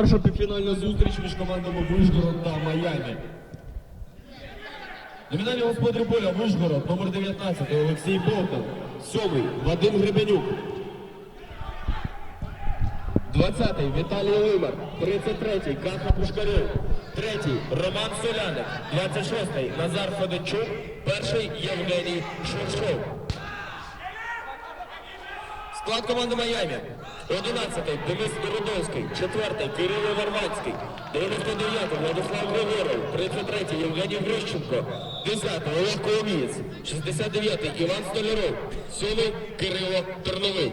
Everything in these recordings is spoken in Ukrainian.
перша півфінальна зустріч між командами Вишгород та Майамі. Номінальні господарі поля Вишгород, номер 19 Олексій Бовтан, 7 Вадим Гребенюк. 20-й Віталій Лимар, 33-й Каха Пушкарев, 3-й Роман Соляник, 26-й Назар Федорчук, 1-й Євгеній Шевчов. Склад команди Майамі. 11-й Денис Городовський, 4-й Кирило Варванський, 99-й Владислав Григоров, 33-й Євгеній Грищенко, 10-й Олег Коломієць, 69-й Іван Столяров, 7-й Кирило Терновий.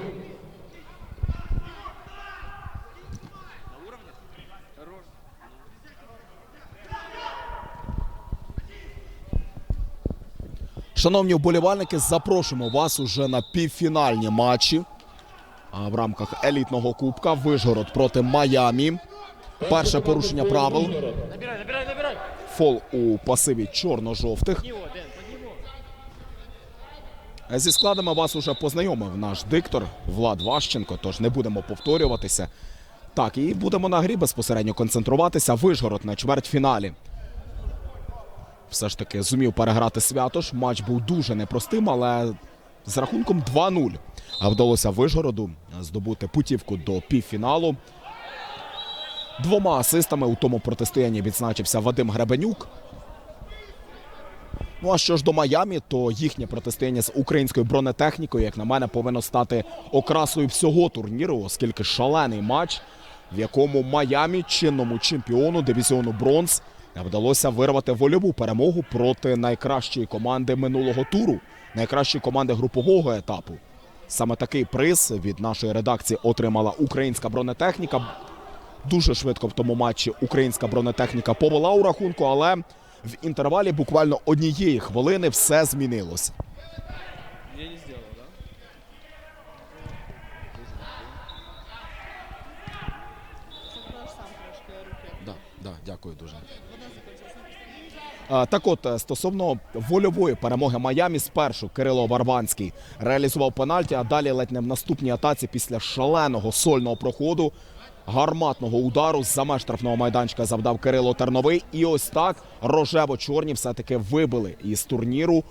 Шановні вболівальники, запрошуємо вас уже на півфінальні матчі в рамках елітного кубка Вишгород проти Майамі. Перше порушення правил. Фол у пасиві чорно-жовтих. Зі складами вас уже познайомив наш диктор Влад Ващенко, тож не будемо повторюватися. Так, і будемо на грі безпосередньо концентруватися. Вишгород на чвертьфіналі. Все ж таки зумів переграти Святош. Матч був дуже непростим, але з рахунком 2-0 А вдалося Вишгороду здобути путівку до півфіналу. Двома асистами у тому протистоянні відзначився Вадим Гребенюк. Ну а що ж до Майамі, то їхнє протистояння з українською бронетехнікою, як на мене, повинно стати окрасою всього турніру, оскільки шалений матч, в якому Майамі, чинному чемпіону дивізіону бронз, вдалося вирвати вольову перемогу проти найкращої команди минулого туру, найкращої команди групового етапу. Саме такий приз від нашої редакції отримала українська бронетехніка. Дуже швидко в тому матчі українська бронетехніка повела у рахунку, але в інтервалі буквально однієї хвилини все да, дякую дуже. Так от, е, стосовно вольової перемоги Майамі, спершу Кирило Варванський реалізував пенальті, а далі ледь не в наступній атаці після шаленого сольного проходу, гарматного удару з-за меж штрафного майданчика завдав Кирило Терновий. І ось так рожево-чорні все-таки вибили із турніру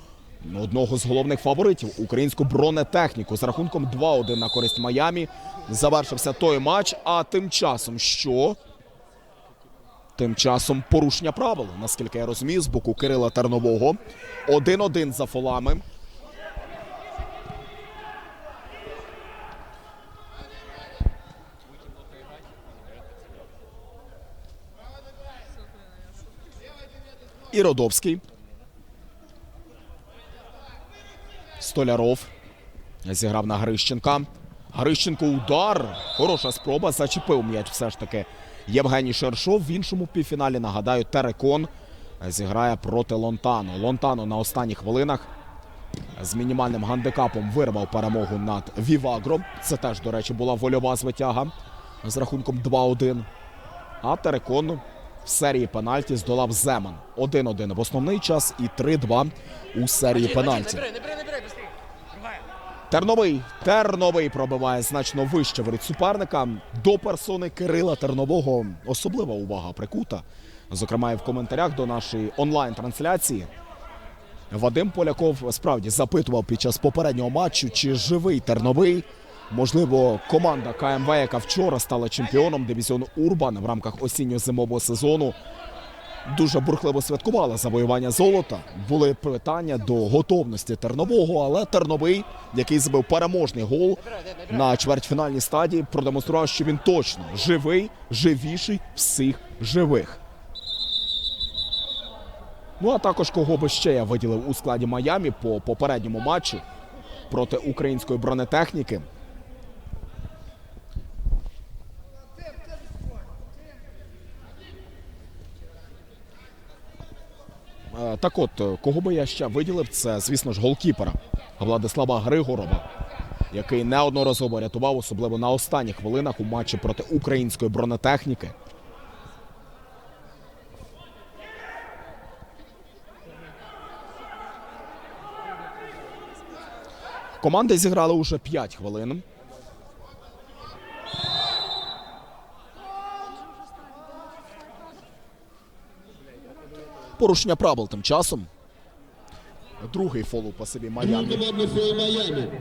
одного з головних фаворитів українську бронетехніку з рахунком 2-1 на користь Майамі. Завершився той матч. А тим часом що? Тим часом порушення правил, наскільки я розумію, з боку Кирила Тернового. 1-1 за фолами. І Родовський. Столяров. Зіграв на Грищенка. Грищенко удар. Хороша спроба. Зачепив м'яч все ж таки Євгеній Шершов. В іншому півфіналі, нагадаю, Терекон зіграє проти Лонтано. Лонтано на останніх хвилинах з мінімальним гандикапом вирвав перемогу над Вівагро. Це теж, до речі, була вольова звитяга з рахунком 2-1. А Терекон в серії пенальті здолав Земан. 1-1 в основний час і 3-2 у серії пенальті. Терновий. Терновий пробиває значно вище воріт суперника. До персони Кирила Тернового особлива увага прикута. Зокрема, і в коментарях до нашої онлайн-трансляції. Вадим Поляков справді запитував під час попереднього матчу, чи живий Терновий. Можливо, команда КМВ, яка вчора стала чемпіоном дивізіону Урбан в рамках осінньо-зимового сезону, дуже бурхливо святкувала завоювання золота. Були питання до готовності Тернового, але Терновий, який забив переможний гол на чвертьфінальній стадії, продемонстрував, що він точно живий, живіший всіх живих. Ну а також кого би ще я виділив у складі Майамі по попередньому матчу проти української бронетехніки. Так от, е, кого би я ще виділив, це, звісно ж, голкіпера Владислава Григорова, який неодноразово рятував, особливо на останніх хвилинах у матчі проти української бронетехніки. Команди зіграли уже 5 хвилин. Порушення правил тим часом. Другий фол у пасиві Майамі. Майами.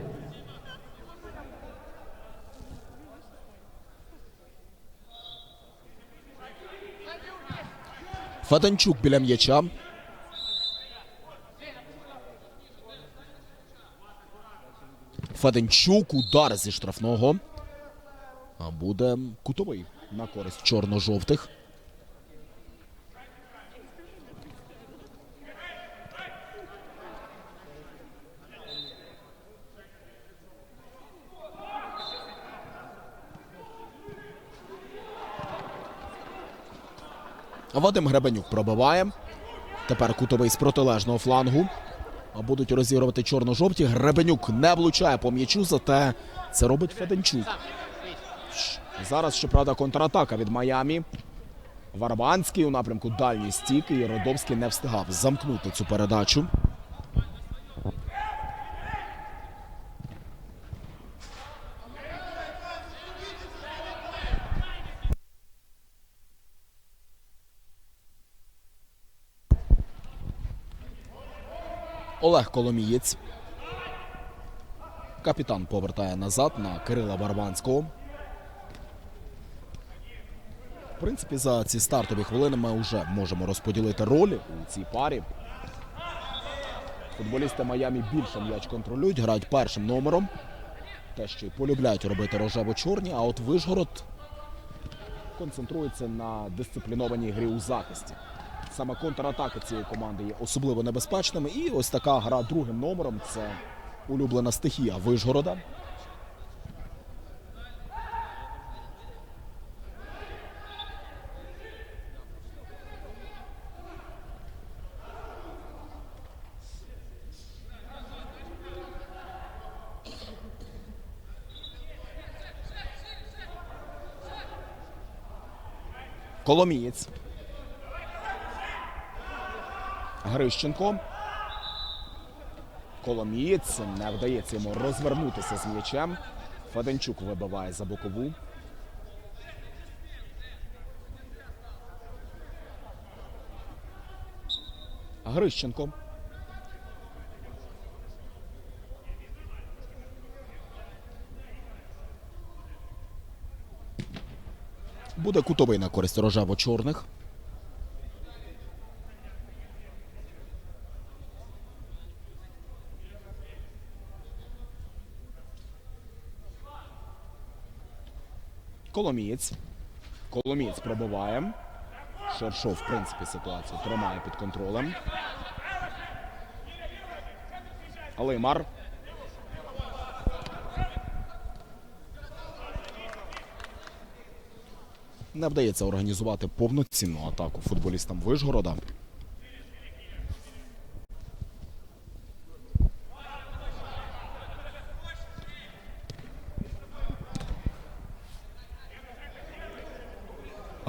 Феденчук біля м'яча. Феденчук удар зі штрафного. А буде кутовий на користь чорно-жовтих. Вадим Гребенюк пробиває. Тепер кутовий з протилежного флангу. Будуть розігрувати чорно-жовті. Гребенюк не влучає по м'ячу, зате це робить Феденчук. Зараз, щоправда, контратака від Майамі. Варванський у напрямку дальній стійки. І Родовський не встигав замкнути цю передачу. Олег Коломієць. Капітан повертає назад на Кирила Варванського. В принципі, за ці стартові хвилини ми вже можемо розподілити ролі у цій парі. Футболісти Майамі більше м'яч контролюють, грають першим номером. Те, що й полюбляють робити рожево-чорні, а от Вишгород концентрується на дисциплінованій грі у захисті. Саме контратаки цієї команди є особливо небезпечними. І ось така гра другим номером це улюблена стихія Вишгорода. Коломієць. Грищенко. Коломієць не вдається йому розвернутися з м'ячем. Феденчук вибиває за бокову. Грищенко. Буде кутовий на користь рожево-чорних. Коломієць. Коломієць пробиває. Шершов, в принципі, ситуацію тримає під контролем. Алеймар. Не вдається організувати повноцінну атаку футболістам Вишгорода.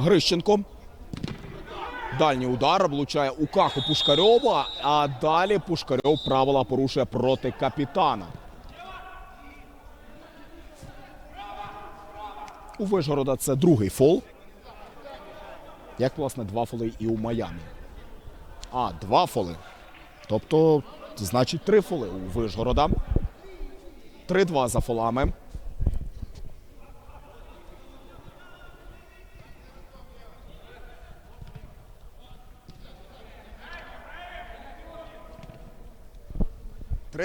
Грищенко. Дальній удар влучає у каху Пушкарьова, а далі Пушкарьов правила порушує проти капітана. У Вишгорода це другий фол. Як, власне, два фоли і у Майамі. А, два фоли. Тобто, значить, три фоли у Вишгорода. 3-2 за фолами.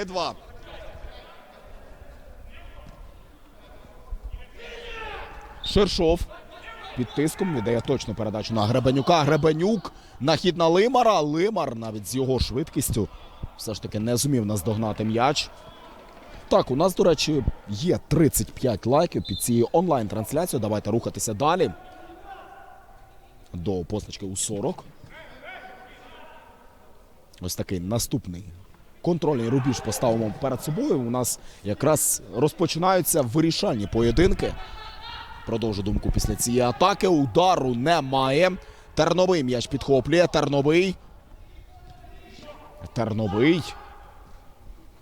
Три-два. Шершов під тиском віддає точну передачу на Гребенюка. Гребенюк на хід на Лимара. Лимар навіть з його швидкістю все ж таки не зумів наздогнати м'яч. Так, у нас, до речі, є 35 лайків під цією онлайн-трансляцією. Давайте рухатися далі. До позначки у 40. Ось такий наступний контрольний рубіж поставимо перед собою. У нас якраз розпочинаються вирішальні поєдинки. Продовжу думку після цієї атаки. Удару немає. Терновий м'яч підхоплює. Терновий. Терновий.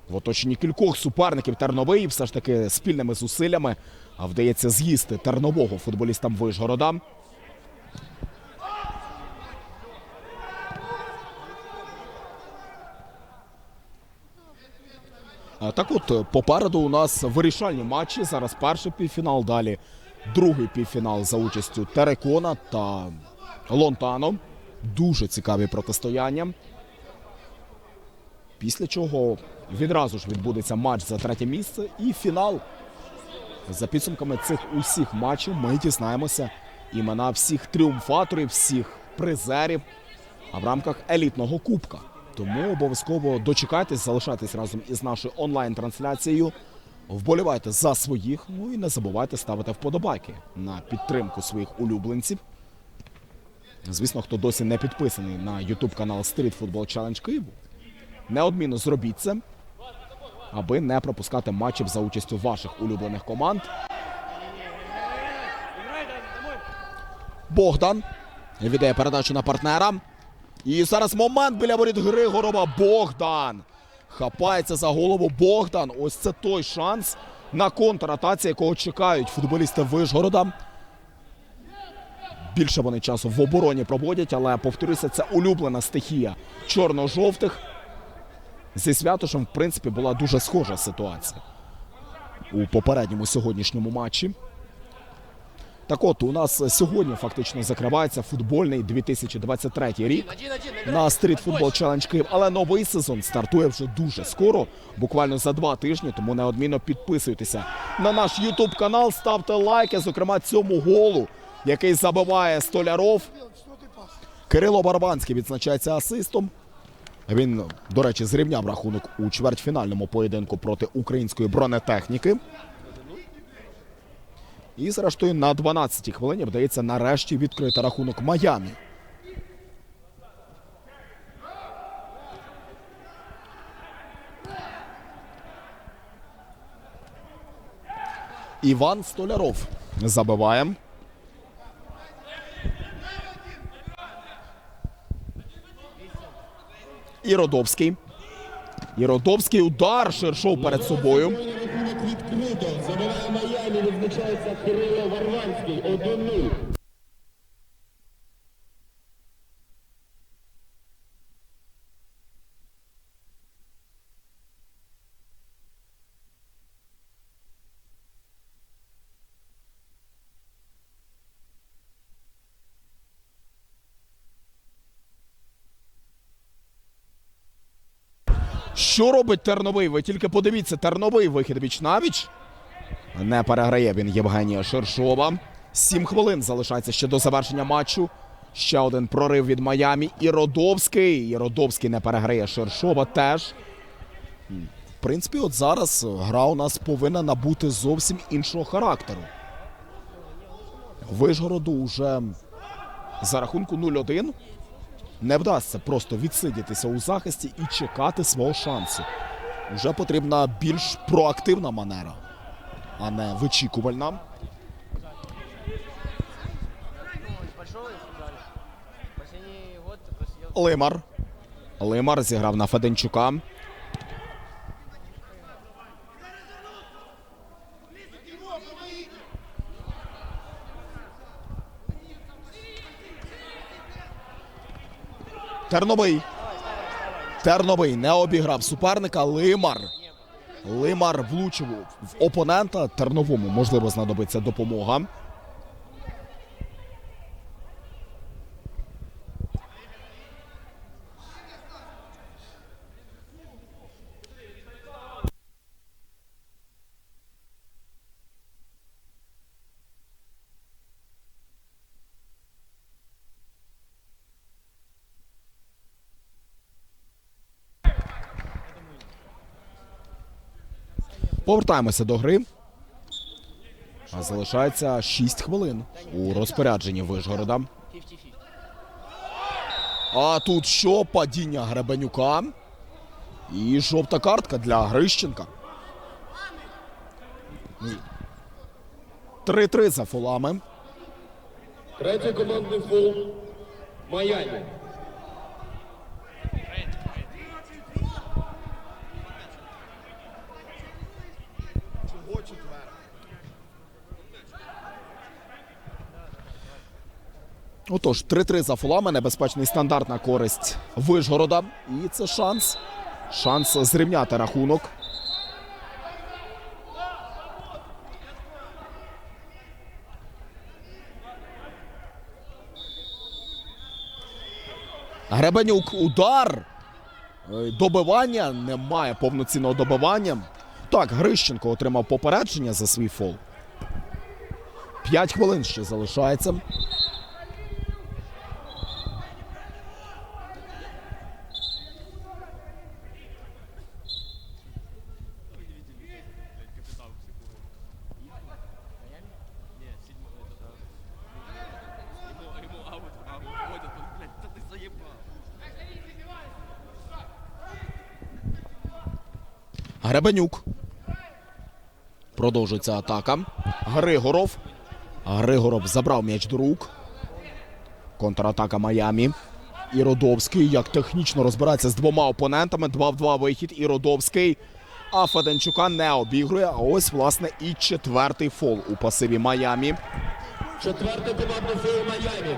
В оточенні кількох суперників Терновий все ж таки спільними зусиллями вдається з'їсти тернового футболістам Вишгорода. Так от, е, попереду у нас вирішальні матчі. Зараз перший півфінал, далі другий півфінал за участю Терекона та Лонтано. Дуже цікаві протистояння. Після чого відразу ж відбудеться матч за третє місце і фінал. За підсумками цих усіх матчів ми дізнаємося імена всіх тріумфаторів, всіх призерів в рамках елітного кубка. Тому обов'язково дочекайтесь, залишайтесь разом із нашою онлайн-трансляцією. Вболівайте за своїх, ну і не забувайте ставити вподобайки на підтримку своїх улюбленців. Звісно, хто досі не підписаний на YouTube канал Street Football Challenge Київ, неодмінно зробіть це, аби не пропускати матчів за участю ваших улюблених команд. Богдан віддає передачу на партнера. І зараз момент біля воріт Григорова. Богдан. Хапається за голову Богдан. Ось це той шанс на контратаці, якого чекають футболісти Вишгорода. Більше вони часу в обороні проводять, але повторюся, це улюблена стихія чорно-жовтих. Зі святошем, в принципі, була дуже схожа ситуація у попередньому сьогоднішньому матчі. Так от, у нас сьогодні фактично закривається футбольний 2023 рік на Street Football Challenge Київ. Але новий сезон стартує вже дуже скоро, буквально за два тижні. Тому неодмінно підписуйтеся на наш YouTube канал, ставте лайки, зокрема цьому голу, який забиває Столяров. Кирило Барабанський відзначається асистом. Він, до речі, зрівняв рахунок у чвертьфінальному поєдинку проти української бронетехніки. І зрештою на 12-й хвилині вдається нарешті відкрити рахунок Майамі. Іван Столяров забиває. Іродовський. Іродовський удар Шершов перед собою. Відкрито. Відзначається Кирило Варванський. 1-0. Що робить Терновий? Ви тільки подивіться, Терновий вихід віч навіч. Не переграє він Євгенія Шершова. Сім хвилин залишається ще до завершення матчу. Ще один прорив від Майамі. І Родовський. І Родовський не переграє Шершова теж. В принципі, от зараз гра у нас повинна набути зовсім іншого характеру. Вишгороду вже за рахунку 0-1 не вдасться просто відсидітися у захисті і чекати свого шансу. Уже потрібна більш проактивна манера, а не вичікувальна. Лимар. Лимар зіграв на Феденчука. Терновий. Терновий не обіграв суперника. Лимар. Лимар влучив в опонента. Терновому можливо знадобиться допомога. Повертаємося до гри. Залишається 6 хвилин у розпорядженні Вишгорода. А тут що? Падіння Гребенюка. І жовта картка для Грищенка. 3-3 за фолами. Третій командний фол Майамі. Отож, 3-3 за фулами. Небезпечний стандарт на користь Вишгорода. І це шанс. Шанс зрівняти рахунок. Гребенюк удар. Добивання немає повноцінного добивання. Так, Грищенко отримав попередження за свій фол. П'ять хвилин ще залишається. Гребенюк. Продовжується атака. Григоров. Григоров забрав м'яч до рук. Контратака Майамі. Іродовський як технічно розбирається з двома опонентами. 2 в 2 вихід. Іродовський. А Феденчука не обігрує. А ось, власне, і четвертий фол у пасиві Майамі. Четвертий командний фол Майамі.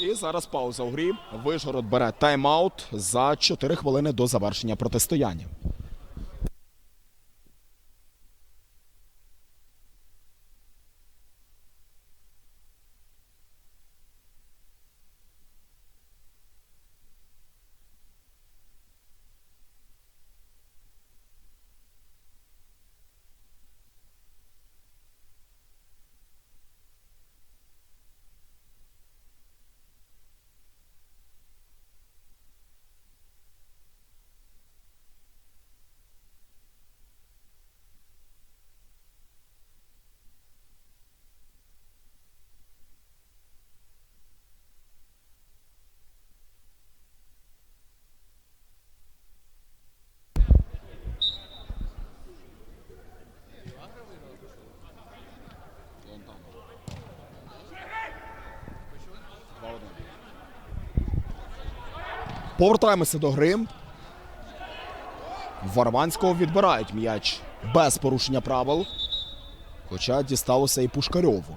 І зараз пауза у грі. Вишгород бере тайм-аут за 4 хвилини до завершення протистояння. Повертаємося до гри. Варванського відбирають м'яч без порушення правил. Хоча дісталося і Пушкарьову.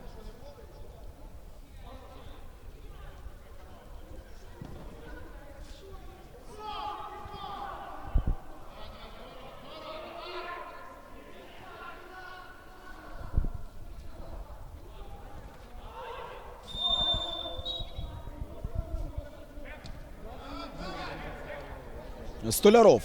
Столяров.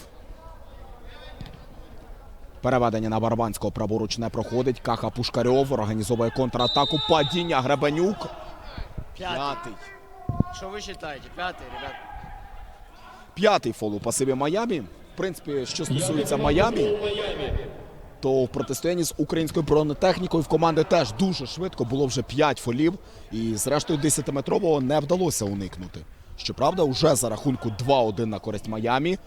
Переведення на Барабанського праворуч не проходить. Каха Пушкарьов організовує контратаку. Падіння Гребенюк. Пятый. П'ятий. Что вы считаете? Пятый, ребят. П'ятий фол у пасиві Майамі. В принципі, що стосується Майамі, то в протистоянні з українською бронетехнікою в команди теж дуже швидко було вже 5 фолів. І зрештою 10-метрового не вдалося уникнути. Щоправда, вже за рахунку 2-1 на користь Майамі.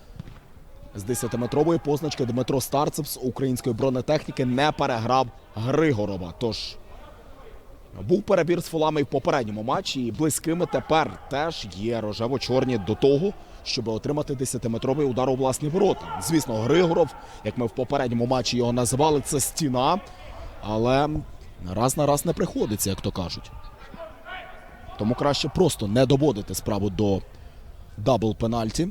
З 10-метрової позначки Дмитро Старцев з української бронетехніки не переграв Григорова. Тож був перебір з фолами і в попередньому матчі, і близькими тепер теж є рожево-чорні до того, щоб отримати 10-метровий удар у власні ворота. Звісно, Григоров, як ми в попередньому матчі його називали, це стіна, але раз на раз не приходиться, як то кажуть. Тому краще просто не доводити справу до дабл пенальті.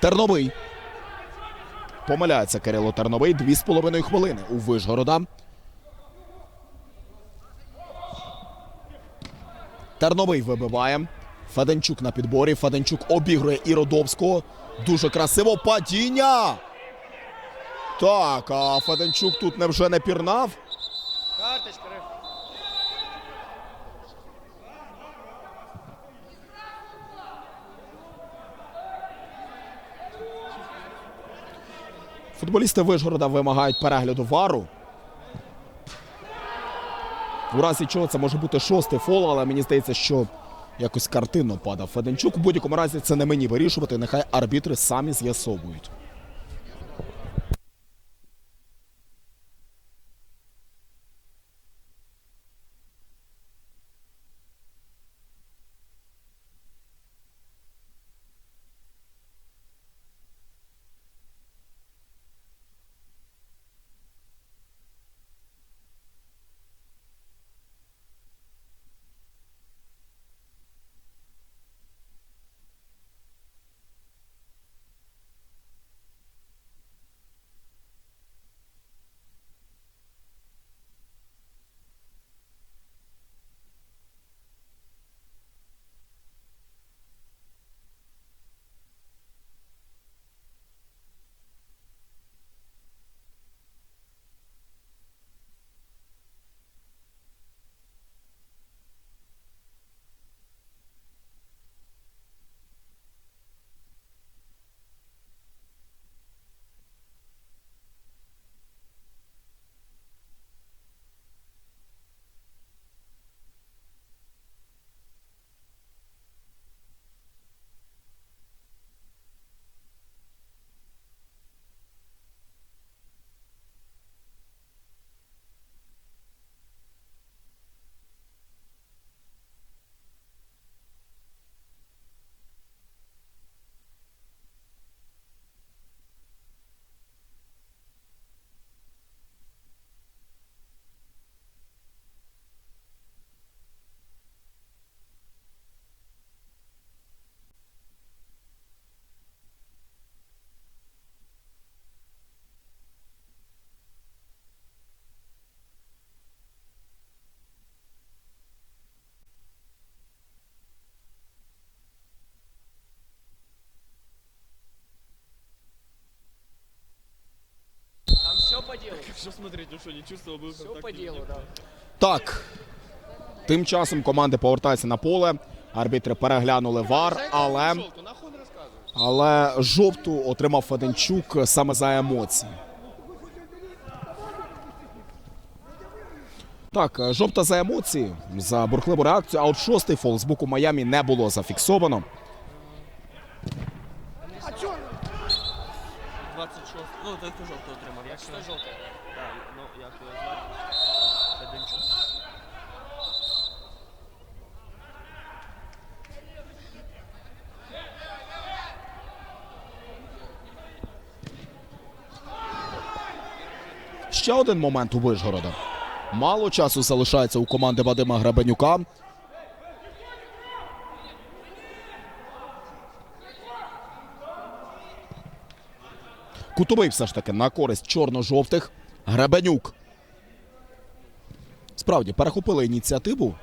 Терновий. Помиляється Кирило Терновий. Дві з половиною хвилини у Вишгорода. Терновий вибиває. Феденчук на підборі. Феденчук обігрує Іродовського. Дуже красиво падіння. Так, а Феденчук тут невже не пірнав? Футболісти Вишгорода вимагають перегляду вару. У разі чого це може бути шостий фол, але мені здається, що якось картинно падав Феденчук. У будь-якому разі це не мені вирішувати. Нехай арбітри самі з'ясовують. Что смотреть, ну что, не чувствовал, был Все по делу, да. Так. Тим часом команди повертаються на поле. Арбітри переглянули вар, але, але жовту отримав Феденчук саме за емоції. Так, жовта за емоції, за бурхливу реакцію, а от шостий фол з боку Майамі не було зафіксовано. 26. Ну, то хто жовту отримав? Як Что його? желтое? Так, ну, як його звати? Феденчук. Ще один момент у Вишгорода. Мало часу залишається у команди Вадима Гребенюка. Кутовий все ж таки на користь чорно-жовтих. Гребенюк. Справді перехопили ініціативу.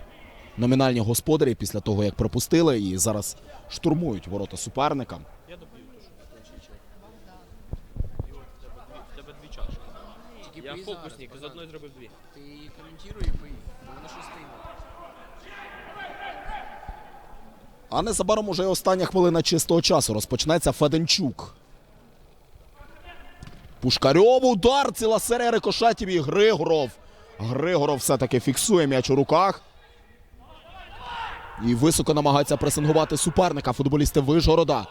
Номінальні господарі після того, як пропустили, і зараз штурмують ворота суперника. Я доб'ю ту, що закінчив чай. І от в тебе дві, в тебе дві чашки. Тільки Я бий зараз, фокусник, з одної зробив дві. Ти коментуй і бий. бо Воно щось. А незабаром уже остання хвилина чистого часу. Розпочнеться Феденчук. Пушкарьов удар, ціла серія рикошетів і Григоров. Григоров все-таки фіксує м'яч у руках. І високо намагається пресингувати суперника футболісти Вишгорода.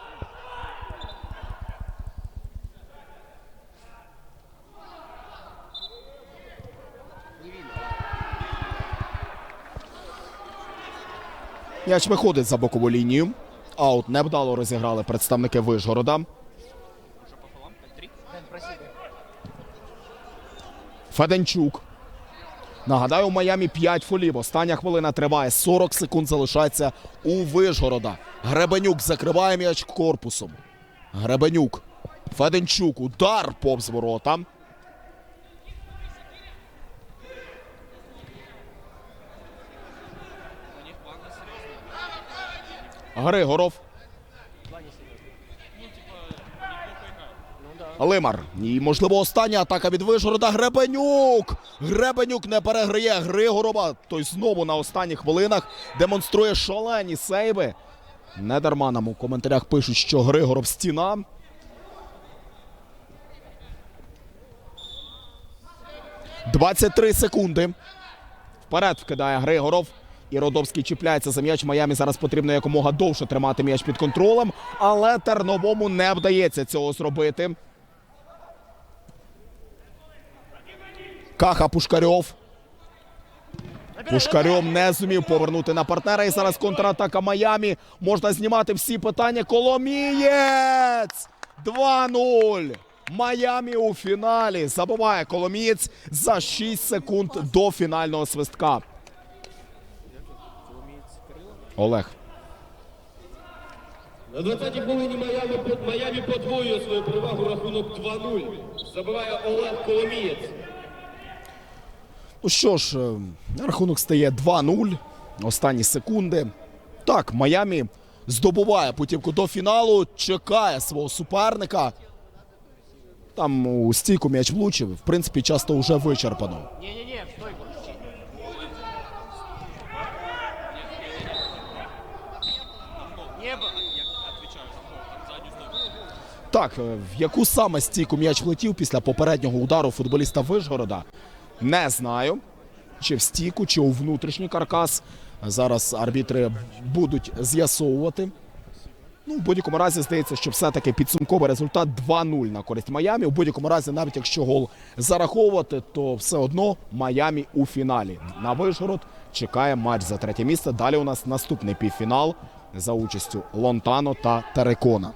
М'яч виходить за бокову лінію. Аут невдало розіграли представники Вишгорода. Що по фолам? 5-3? Дэн, проси. Феденчук. Нагадаю, у Майамі 5 фолів. Остання хвилина триває. 40 секунд залишається у Вишгорода. Гребенюк закриває м'яч корпусом. Гребенюк. Феденчук. Удар повз ворота. У них банда серйозна. Григоров. Два не серьезно. Ну, типа, неплохо играет. Ну да. Лимар. І, можливо, остання атака від Вишгорода. Гребенюк. Гребенюк не переграє Григорова. Той знову на останніх хвилинах демонструє шалені сейви. Недарма нам у коментарях пишуть, що Григоров стіна. Двадцять три секунди. Вперед вкидає Григоров. І Родовський чіпляється за м'яч. Майамі зараз потрібно якомога довше тримати м'яч під контролем, але Терновому не вдається цього зробити. Каха Пушкарьов. Пушкарьов не зумів повернути на партнера. І зараз контратака Майамі. Можна знімати всі питання. Коломієць! 2-0. Майамі у фіналі. Забуває Коломієць за 6 секунд до фінального свистка. Олег. На 20-й хвилині Майами, Майами подвоює свою перевагу рахунок 2-0. Забиває Олег Коломієць. Ну що ж, е, рахунок стає 2-0. Останні секунди. Так, Майамі здобуває путівку до фіналу, чекає свого суперника. Там у стійку м'яч влучив. В принципі, часто вже вичерпано. Не-не-не, в стойку. Небо. Як відповідаю, там, там задню стойку. Так, е, в яку саме стійку м'яч влетів після попереднього удару футболіста Вишгорода, не знаю. Чи в стійку, чи у внутрішній каркас. Зараз арбітри будуть з'ясовувати. Ну, в будь-якому разі здається, що все-таки підсумковий результат 2-0 на користь Майамі. У будь-якому разі, навіть якщо гол зараховувати, то все одно Майамі у фіналі. На Вишгород чекає матч за третє місце. Далі у нас наступний півфінал за участю Лонтано та Терекона.